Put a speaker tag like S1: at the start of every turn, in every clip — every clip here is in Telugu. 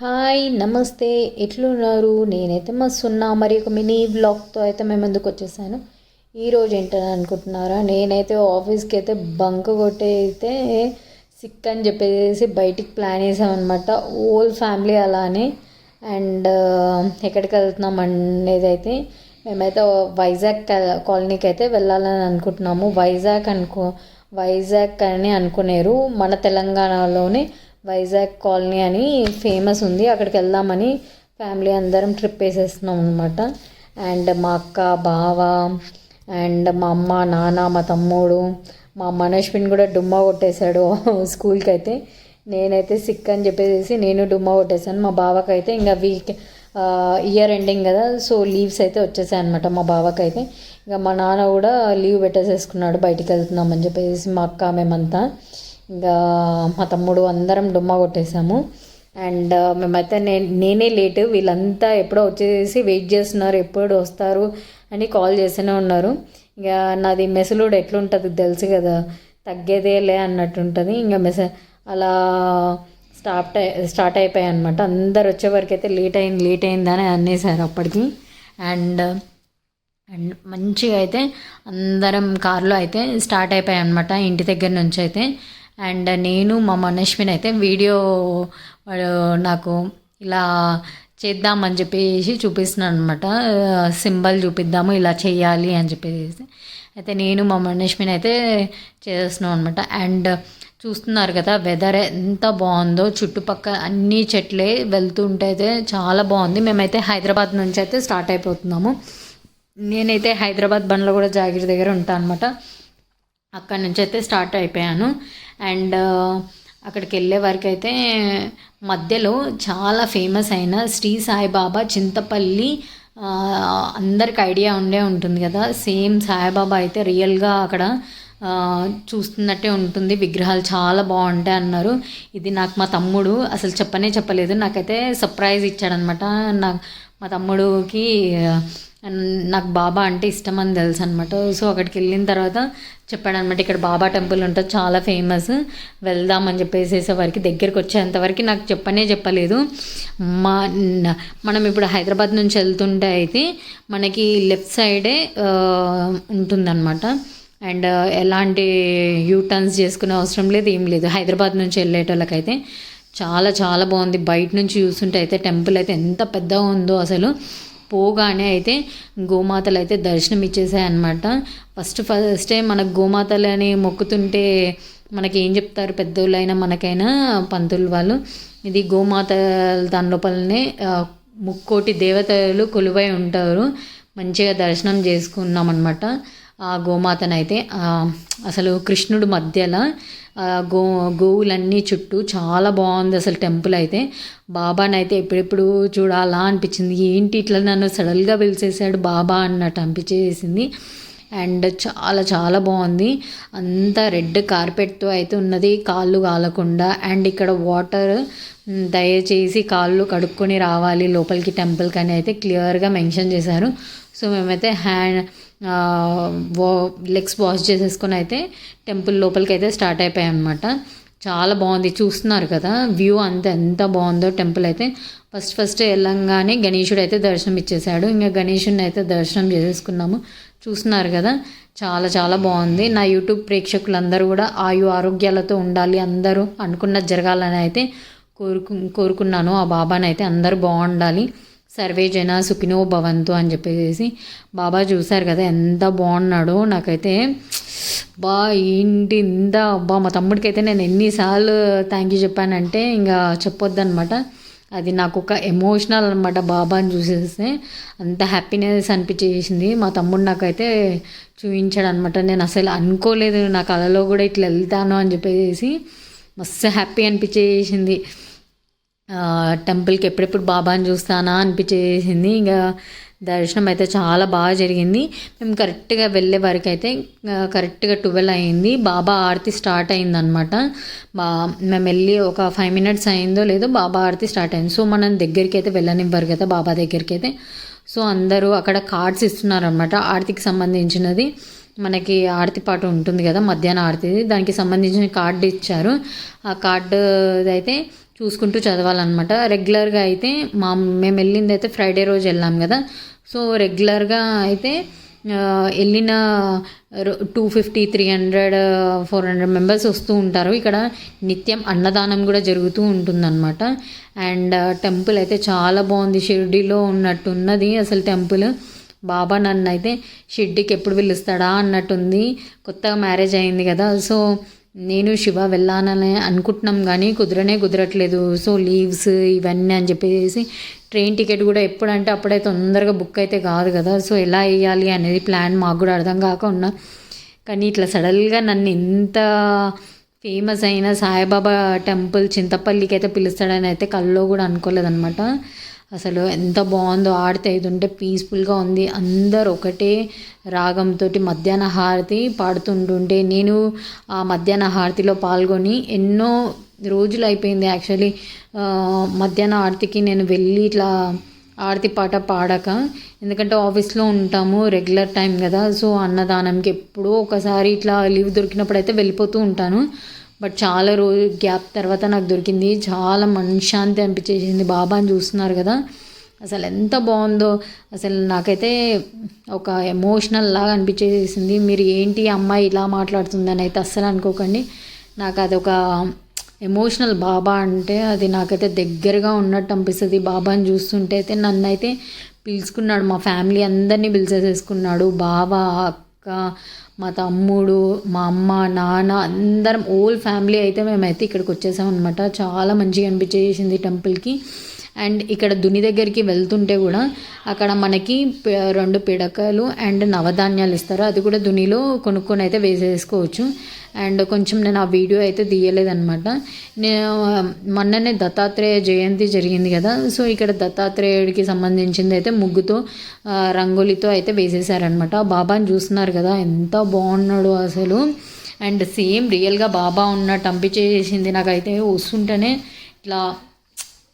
S1: హాయ్ నమస్తే. ఎట్లున్నారు? నేనైతే మస్తున్నా. మరి ఒక మినీ బ్లాగ్తో అయితే మేము ముందుకు వచ్చేసాను? ఈరోజు ఏంటని అనుకుంటున్నారా? నేనైతే ఆఫీస్కి అయితే బంక్ కొట్టి అయితే సిక్ అని చెప్పేసి బయటికి ప్లాన్ వేసామన్నమాట ఓల్ ఫ్యామిలీ అలానే. అండ్ uh, ఎక్కడికి వెళ్తున్నాం అనేది అయితే మేమైతే వైజాగ్ కాలనీకి అయితే వెళ్ళాలని అనుకుంటున్నాము. వైజాగ్ అనుకో వైజాగ్ అని అనుకునేరు. మన తెలంగాణలోనే వైజాగ్ కాలనీ అని ఫేమస్ ఉంది. అక్కడికి వెళ్దామని ఫ్యామిలీ అందరం ట్రిప్ వేసేస్తున్నాం అనమాట అండ్ మా అక్క బావ అండ్ మా అమ్మ నాన్న మా తమ్ముడు మా మనోష్విన్ కూడా డుమ్మా కొట్టేశాడు స్కూల్కి అయితే నేనైతే సిక్ అని చెప్పేసి నేను డుమ్మా కొట్టేశాను. మా బావకైతే అయితే ఇంకా వీక్ ఇయర్ ఎండింగ్ కదా. సో లీవ్స్ అయితే వచ్చేసాయి అనమాట మా బావకి అయితే ఇంకా మా నాన్న కూడా లీవ్ పెట్టేసేసుకున్నాడు బయటికి వెళ్తున్నామని చెప్పేసి మా అక్క మేమంతా. ఇంకా మా తమ్ముడు అందరం డుమ్మా కొట్టేశాము. అండ్ మేమైతే నేను నేనే లేటు వీళ్ళంతా ఎప్పుడో వచ్చేసి వెయిట్ చేస్తున్నారు ఎప్పుడు వస్తారు అని కాల్ చేస్తూనే ఉన్నారు. ఇక నాది మెసలుడు ఎట్లుంటుంది తెలుసు కదా తగ్గేదేలే అన్నట్టు ఉంటుంది ఇంకా మెస అలా స్టార్ట్ స్టార్ట్ అయిపోయాయి అనమాట అందరు వచ్చే వరకు అయితే లేట్ అయింది లేట్ అయిందని అనేసారు అప్పటికి. అండ్ అండ్ మంచిగా అయితే అందరం కార్లో అయితే స్టార్ట్ అయిపోయాయి అనమాట ఇంటి దగ్గర నుంచి అయితే. అండ్ నేను మా మనష్మిని అయితే వీడియో నాకు ఇలా చేద్దామని చెప్పేసి చూపిస్తున్నాను అనమాట సింబల్ చూపిద్దాము ఇలా చేయాలి అని చెప్పేసి. అయితే నేను మా మనష్మిని అయితే చేస్తున్నాం అనమాట అండ్ చూస్తున్నారు కదా వెదర్ ఎంత బాగుందో చుట్టుపక్కల అన్ని చెట్లే వెళ్తుంటే అయితే చాలా బాగుంది. మేమైతే హైదరాబాద్ నుంచి అయితే స్టార్ట్ అయిపోతున్నాము. నేనైతే హైదరాబాద్ బండ్లో కూడా జాగిరి దగ్గర ఉంటాను అనమాట అక్కడి నుంచి అయితే స్టార్ట్ అయిపోయాను. అండ్ అక్కడికి వెళ్ళే వరకు అయితే మధ్యలో చాలా ఫేమస్ అయిన శ్రీ సాయిబాబా చింతపల్లి అందరికి ఐడియా ఉండే ఉంటుంది కదా. సేమ్ సాయిబాబా అయితే రియల్గా అక్కడ చూస్తున్నట్టే ఉంటుంది. విగ్రహాలు చాలా బాగుంటాయి అన్నారు. ఇది నాకు మా తమ్ముడు అసలు చెప్పనే చెప్పలేదు. నాకైతే సర్ప్రైజ్ ఇచ్చాడనమాట. నా మా తమ్ముడికి అండ్ నాకు బాబా అంటే ఇష్టం అని తెలుసు అనమాట సో అక్కడికి వెళ్ళిన తర్వాత చెప్పాడనమాట ఇక్కడ బాబా టెంపుల్ ఉంటుంది చాలా ఫేమస్ వెళ్దామని చెప్పేసేసరికి దగ్గరికి వచ్చేంతవరకు నాకు చెప్పనే చెప్పలేదు. మా మనం ఇప్పుడు హైదరాబాద్ నుంచి వెళ్తుంటే అయితే మనకి లెఫ్ట్ సైడే ఉంటుందన్నమాట. అండ్ ఎలాంటి యూ టర్న్స్ చేసుకునే అవసరం లేదు ఏం లేదు. హైదరాబాద్ నుంచి వెళ్ళేటోళ్ళకైతే చాలా చాలా బాగుంది. బయట నుంచి చూస్తుంటే అయితే టెంపుల్ అయితే ఎంత పెద్దగా ఉందో అసలు. పోగానే అయితే గోమాతలు అయితే దర్శనం ఇచ్చేసాయి అనమాట ఫస్ట్ ఫస్టే మనకు గోమాతలని మొక్కుతుంటే మనకి ఏం చెప్తారు పెద్దోళ్ళైనా మనకైనా పంతులు వాళ్ళు? ఇది గోమాత దాని లోపలనే ముక్కోటి దేవతలు కొలువై ఉంటారు. మంచిగా దర్శనం చేసుకున్నాం అనమాట ఆ గోమాతనైతే అసలు కృష్ణుడు మధ్యలో గో గోవులన్నీ చుట్టూ చాలా బాగుంది అసలు టెంపుల్ అయితే. బాబానైతే ఎప్పుడెప్పుడు చూడాలా అనిపించింది. ఏంటి ఇట్లా నన్ను సడల్గా పిలిచేసాడు బాబా అన్నట్టు అనిపించేసింది. అండ్ చాలా చాలా బాగుంది. అంతా రెడ్ కార్పెట్తో అయితే ఉన్నది కాళ్ళు కాలకుండా. అండ్ ఇక్కడ వాటర్ దయచేసి కాళ్ళు కడుక్కొని రావాలి లోపలికి టెంపుల్కి అని అయితే క్లియర్గా మెన్షన్ చేశారు. సో మేమైతే హ్యాండ్ వా లెగ్స్ వాష్ చేసేసుకొని అయితే టెంపుల్ లోపలికి అయితే స్టార్ట్ అయిపోయాయి అనమాట చాలా బాగుంది. చూస్తున్నారు కదా వ్యూ అంత ఎంత బాగుందో టెంపుల్ అయితే. ఫస్ట్ ఫస్ట్ వెళ్ళంగానే గణేషుడు అయితే దర్శనం ఇచ్చేసాడు. ఇంకా గణేషుడిని అయితే దర్శనం చేసేసుకున్నాము. చూస్తున్నారు కదా చాలా చాలా బాగుంది. నా యూట్యూబ్ ప్రేక్షకులందరూ కూడా ఆయు ఆరోగ్యాలతో ఉండాలి అందరూ అనుకున్నది జరగాలని అయితే కోరుకు కోరుకున్నాను. ఆ బాబాని అయితే అందరూ బాగుండాలి. సర్వే జన సుఖినో భవంతు అని చెప్పేసి బాబా చూశారు కదా ఎంత బాగున్నాడో. నాకైతే బా ఏంటి ఇంత? అబ్బా మా తమ్ముడికి అయితే నేను ఎన్నిసార్లు థ్యాంక్ యూ చెప్పానంటే ఇంకా చెప్పొద్దనమాట అది నాకు ఒక ఎమోషనల్ అనమాట బాబాని చూసేస్తే. అంత హ్యాపీనెస్ అనిపించేసింది. మా తమ్ముడు నాకైతే చూపించాడు అనమాట నేను అసలు అనుకోలేదు నా కళలో కూడా ఇట్లా వెళ్తాను అని చెప్పేసి. మస్తు హ్యాపీ అనిపించేసింది. టెంపుల్కి ఎప్పుడెప్పుడు బాబాని చూస్తానా అనిపించేసింది. ఇంకా దర్శనం అయితే చాలా బాగా జరిగింది. మేము కరెక్ట్గా వెళ్ళే వరకు అయితే కరెక్ట్గా ట్వెల్వ్ అయింది. బాబా ఆరతి స్టార్ట్ అయిందనమాట బా మేము వెళ్ళి ఒక ఫైవ్ మినిట్స్ అయిందో లేదో బాబా ఆరతి స్టార్ట్ అయింది. సో మనం దగ్గరికి అయితే వెళ్ళనివ్వరు కదా బాబా దగ్గరికి అయితే. సో అందరూ అక్కడ కార్డ్స్ ఇస్తున్నారనమాట ఆరతికి సంబంధించినది. మనకి ఆరతి పాట ఉంటుంది కదా మధ్యాహ్నం ఆర్తి దానికి సంబంధించిన కార్డు ఇచ్చారు. ఆ కార్డు అయితే చూసుకుంటూ చదవాలన్నమాట. రెగ్యులర్గా అయితే మా మేము వెళ్ళింది అయితే ఫ్రైడే రోజు వెళ్ళాం కదా. సో రెగ్యులర్గా అయితే వెళ్ళిన two fifty three hundred four hundred members వస్తూ ఉంటారు. ఇక్కడ నిత్యం అన్నదానం కూడా జరుగుతూ ఉంటుందన్నమాట. అండ్ టెంపుల్ అయితే చాలా బాగుంది. షిర్డీలో ఉన్నట్టున్నది అసలు టెంపుల్ బాబా నన్ను అయితే షిడ్డీకి ఎప్పుడు పిలుస్తాడా అన్నట్టుంది. కొత్తగా మ్యారేజ్ అయింది కదా. సో నేను శివ వెళ్ళాలని అనుకుంటున్నాం కానీ కుదరనే కుదరట్లేదు. సో లీవ్స్ ఇవన్నీ అని చెప్పేసి ట్రైన్ టికెట్ కూడా ఎప్పుడంటే అప్పుడే తొందరగా బుక్ అయితే కాదు కదా. సో ఎలా వేయాలి అనేది ప్లాన్ మాకు కూడా అర్థం కాక ఉన్నా. కానీ ఇట్లా సడన్గా నన్ను ఇంత ఫేమస్ అయిన సాయిబాబా టెంపుల్ చింతపల్లికి అయితే పిలుస్తాడని అయితే కల్లో కూడా అనుకోలేదన్నమాట. అసలు ఎంత బాగుందో ఆడితే ఇది ఉంటే పీస్ఫుల్గా ఉంది. అందరు ఒకటే రాగంతో మధ్యాహ్న హారతి పాడుతుంటుంటే నేను ఆ మధ్యాహ్న హారతిలో పాల్గొని ఎన్నో రోజులు అయిపోయింది యాక్చువల్లీ మధ్యాహ్న ఆర్తికి నేను వెళ్ళి ఇట్లా ఆరతి పాట పాడక ఎందుకంటే ఆఫీస్లో ఉంటాము రెగ్యులర్ టైం కదా సో అన్నదానంకి ఎప్పుడో ఒకసారి ఇట్లా లీవ్ దొరికినప్పుడు అయితే వెళ్ళిపోతూ ఉంటాను. బట్ చాలా రోజు గ్యాప్ తర్వాత నాకు దొరికింది. చాలా మనశ్శాంతి అనిపించేసింది. బాబాని చూస్తున్నారు కదా. అసలు ఎంత బాగుందో. అసలు నాకైతే ఒక ఎమోషనల్ లాగా అనిపించేసింది. మీరు ఏంటి అమ్మాయి ఇలా మాట్లాడుతుందని అయితే అస్సలు అనుకోకండి. నాకు అది ఒక ఎమోషనల్ బాబా అంటే అది నాకైతే దగ్గరగా ఉన్నట్టు అనిపిస్తుంది. బాబాని చూస్తుంటే అయితే నన్ను అయితే పిలుచుకున్నాడు. మా ఫ్యామిలీ అందరినీ పిలిచేసేసుకున్నాడు. బావ అక్క మా తమ్ముడు మా అమ్మ నాన్న అందరం ఓల్ ఫ్యామిలీ అయితే మేమైతే ఇక్కడికి వచ్చేసాం అనమాట చాలా మంచిగా అనిపించేసింది టెంపుల్కి అండ్ ఇక్కడ దుని దగ్గరికి వెళ్తుంటే కూడా అక్కడ మనకి రెండు పిడకలు అండ్ నవధాన్యాలు ఇస్తారు. అది కూడా దునిలో కొనుక్కొని అయితే వేసేసుకోవచ్చు. అండ్ కొంచెం నేను ఆ వీడియో అయితే తీయలేదన్నమాట. నేను మొన్ననే దత్తాత్రేయ జయంతి జరిగింది కదా. సో ఇక్కడ దత్తాత్రేయుడికి సంబంధించింది అయితే ముగ్గుతో రంగోలితో అయితే వేసేసారనమాట బాబాని చూస్తున్నారు కదా ఎంత బాగున్నాడు అసలు. అండ్ సేమ్ రియల్గా బాబా ఉన్నట్టు అనిపించేసింది నాకైతే. వస్తుంటేనే ఇట్లా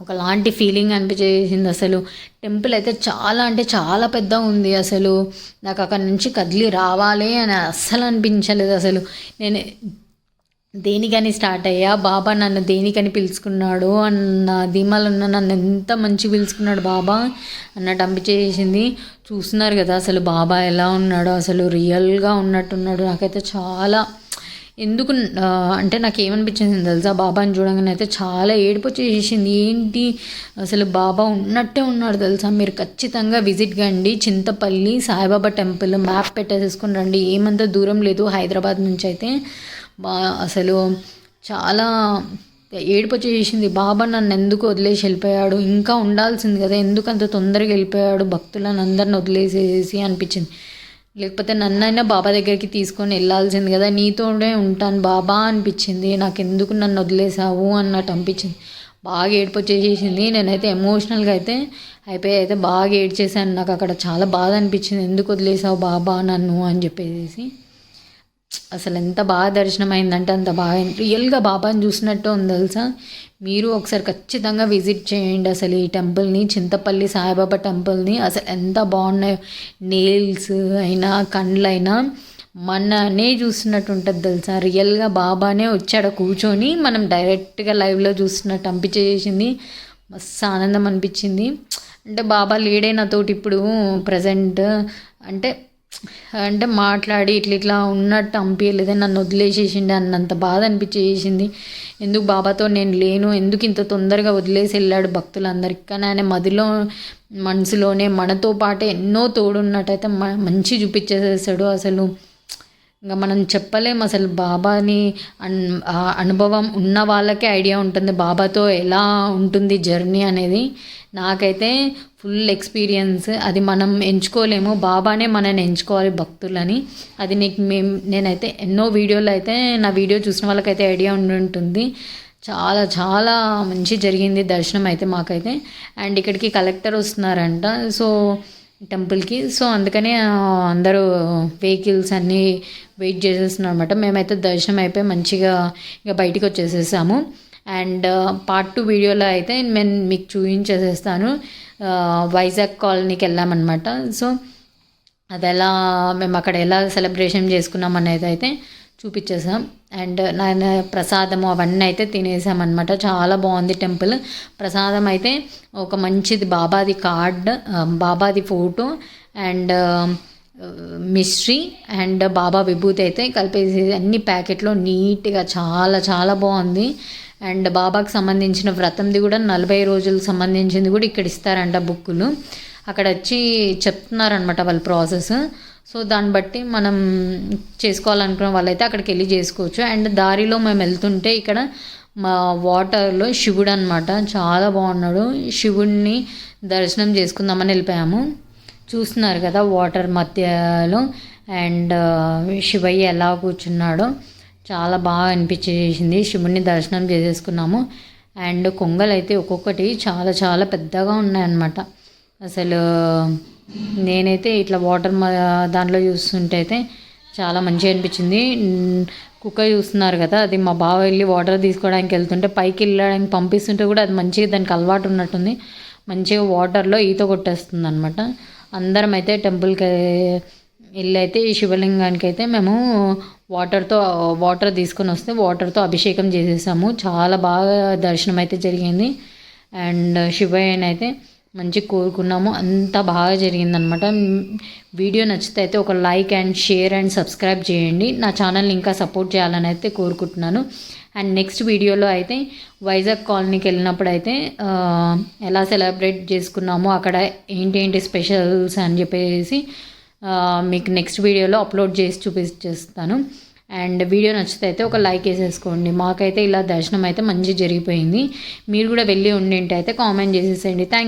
S1: ఒకలాంటి ఫీలింగ్ అనిపించేసింది అసలు. టెంపుల్ అయితే చాలా అంటే చాలా పెద్ద ఉంది అసలు. నాకు అక్కడ నుంచి కదిలి రావాలి అని అస్సలు అనిపించలేదు అసలు. నేను దేనికని స్టార్ట్ అయ్యా? బాబా నన్ను దేనికని పిలుచుకున్నాడు? అన్న ధీమాలో ఉన్న నన్ను ఎంత మంచి పిలుచుకున్నాడు బాబా? అన్నట్టు అనిపించేసింది. చూస్తున్నారు కదా అసలు బాబా ఎలా ఉన్నాడో అసలు రియల్గా ఉన్నట్టున్నాడు. నాకైతే చాలా ఎందుకు అంటే నాకు ఏమనిపించింది తెలుసా? బాబాని చూడంగానే అయితే చాలా ఏడుపు వచ్చేసింది ఏంటి? అసలు బాబా ఉన్నట్టే ఉన్నాడు తెలుసా? మీరు ఖచ్చితంగా విజిట్ కండి. చింతపల్లి సాయిబాబా టెంపుల్ మ్యాప్ పెట్టేసుకుని రండి. ఏమంత దూరం లేదు హైదరాబాద్ నుంచి అయితే. బా అసలు చాలా ఏడుపు వచ్చేసింది బాబా నన్ను ఎందుకు వదిలేసి వెళ్ళిపోయాడు? ఇంకా ఉండాల్సింది కదా. ఎందుకు అంత తొందరగా వెళ్ళిపోయాడు? భక్తులను అందరిని వదిలేసేసి అనిపించింది. లేకపోతే నన్నైనా బాబా దగ్గరికి తీసుకొని వెళ్ళాల్సింది కదా నీతోనే ఉంటాను బాబా అనిపించింది. నాకు ఎందుకు నన్ను వదిలేసావు అన్నట్టు అనిపించింది. బాగా ఏడుపు వచ్చేసేసింది నేనైతే ఎమోషనల్గా అయితే అయిపోయి అయితే బాగా ఏడ్చేసాను నాకు అక్కడ చాలా బాధ అనిపించింది. ఎందుకు వదిలేసావు బాబా నన్ను అని చెప్పేసి అసలు ఎంత బాగా దర్శనం అయిందంటే అంత బాగా రియల్గా బాబాని చూసినట్టు ఉంది తెలుసా? మీరు ఒకసారి ఖచ్చితంగా విజిట్ చేయండి అసలు ఈ టెంపుల్ని చింతపల్లి సాయిబాబా టెంపుల్ని. అసలు ఎంత బాగున్నాయో నేల్స్ అయినా కండ్లైనా మననే చూస్తున్నట్టు ఉంటుంది తెలుసా? రియల్గా బాబానే వచ్చాడు కూర్చొని మనం డైరెక్ట్గా లైవ్లో చూస్తున్నట్టు అనిపించేసింది. మస్తు ఆనందం అనిపించింది. అంటే బాబా లేడే నాతోటి ఇప్పుడు ప్రజెంట్ అంటే అంటే మాట్లాడి ఇట్లా ఇట్లా ఉన్నట్టు అంపించలేదు నన్ను వదిలేసేసిండి అన్నంత బాధ అనిపించేసింది. ఎందుకు బాబాతో నేను లేను? ఎందుకు ఇంత తొందరగా వదిలేసి వెళ్ళాడు భక్తులందరికీ? కానీ ఆయన మదిలో మనసులోనే మనతో పాటు ఎన్నో తోడున్నట్టయితే మ మంచి చూపించేసేసాడు అసలు. ఇంకా మనం చెప్పలేం అసలు బాబాని అన్ ఆ అనుభవం ఉన్న వాళ్ళకే ఐడియా ఉంటుంది. బాబాతో ఎలా ఉంటుంది జర్నీ అనేది. నాకైతే ఫుల్ ఎక్స్పీరియన్స్. అది మనం ఎంచుకోలేము. బాబానే మనని ఎంచుకోవాలి భక్తులని. అది నీకు మేము నేనైతే ఎన్నో వీడియోలు అయితే నా వీడియో చూసిన వాళ్ళకైతే ఐడియా ఉండి ఉంటుంది. చాలా చాలా మంచి జరిగింది దర్శనం అయితే మాకైతే. అండ్ ఇక్కడికి కలెక్టర్ వస్తున్నారంట. సో టెంపుల్కి. సో అందుకనే అందరూ వెహికల్స్ అన్నీ వెయిట్ చేసేస్తున్నారు అనమాట మేమైతే దర్శనం అయిపోయి మంచిగా ఇక బయటికి వచ్చేసేసాము. అండ్ పార్ట్ టూ వీడియోలో అయితే నేను మీకు చూపించేసేస్తాను. వైజాగ్ కాలనీకి వెళ్ళామన్నమాట. సో అది ఎలా మేము అక్కడ ఎలా సెలబ్రేషన్ చేసుకున్నాం అనేది అయితే చూపించేసాం. అండ్ నాయన ప్రసాదము అవన్నీ అయితే తినేసామన్నమాట. చాలా బాగుంది టెంపుల్. ప్రసాదం అయితే ఒక మంచిది బాబాది card బాబాది photo and mystery and Baba విభూతి అయితే కలిపేసి అన్ని ప్యాకెట్లో నీట్గా చాలా చాలా బాగుంది. అండ్ బాబాకి సంబంధించిన వ్రతంది కూడా నలభై రోజులకు సంబంధించింది కూడా ఇక్కడ ఇస్తారంట బుక్కులు. అక్కడ వచ్చి చెప్తున్నారనమాట వాళ్ళ ప్రాసెస్. సో దాన్ని బట్టి మనం చేసుకోవాలనుకున్న వాళ్ళైతే అక్కడికి వెళ్ళి చేసుకోవచ్చు. అండ్ దారిలో మేము వెళ్తుంటే ఇక్కడ మా వాటర్లో శివుడు అనమాట చాలా బాగున్నాడు. శివుడిని దర్శనం చేసుకుందామని వెళ్ళిపోయాము. చూస్తున్నారు కదా వాటర్ మధ్యలో. అండ్ శివయ్య ఎలా కూర్చున్నాడో. చాలా బాగా అనిపించేసింది. శివుణ్ణి దర్శనం చేసేసుకున్నాము. అండ్ కొంగలు అయితే ఒక్కొక్కటి చాలా చాలా పెద్దగా ఉన్నాయన్నమాట. అసలు నేనైతే ఇట్లా వాటర్ దాంట్లో చూస్తుంటే అయితే చాలా మంచిగా అనిపించింది. కుక్క చూస్తున్నారు కదా అది మా బావ వెళ్ళి వాటర్ తీసుకోవడానికి వెళ్తుంటే పైకి వెళ్ళడానికి పంపిస్తుంటే కూడా అది మంచిగా దానికి అలవాటు ఉన్నట్టుంది. మంచిగా వాటర్లో ఈత కొట్టేస్తుంది అనమాట అందరం అయితే టెంపుల్కి వెళ్ళి అయితే ఈ శివలింగానికి అయితే మేము వాటర్తో వాటర్ తీసుకొని వస్తే వాటర్తో అభిషేకం చేసేసాము. చాలా బాగా దర్శనం అయితే జరిగింది. అండ్ శివయ్యనైతే అయితే మంచి కోరుకున్నాము. అంత బాగా జరిగిందనమాట. వీడియో నచ్చితే అయితే ఒక like and share and subscribe చేయండి. నా ఛానల్ని ఇంకా సపోర్ట్ చేయాలని అయితే కోరుకుంటున్నాను. అండ్ నెక్స్ట్ వీడియోలో అయితే వైజాగ్ కాలనీకి వెళ్ళినప్పుడు అయితే ఎలా సెలబ్రేట్ చేసుకున్నామో అక్కడ ఏంటి ఏంటి స్పెషల్స్ అని చెప్పేసి మీకు నెక్స్ట్ వీడియోలో అప్లోడ్ చేసి చూపించేస్తాను అండ్ వీడియో నచ్చితే అయితే ఒక లైక్ వేసేసుకోండి. మాకైతే ఇలా దర్శనం అయితే మంచి జరిగిపోయింది. మీరు కూడా వెళ్ళి ఉండింటి అయితే కామెంట్ చేసేసేయండి. థ్యాంక్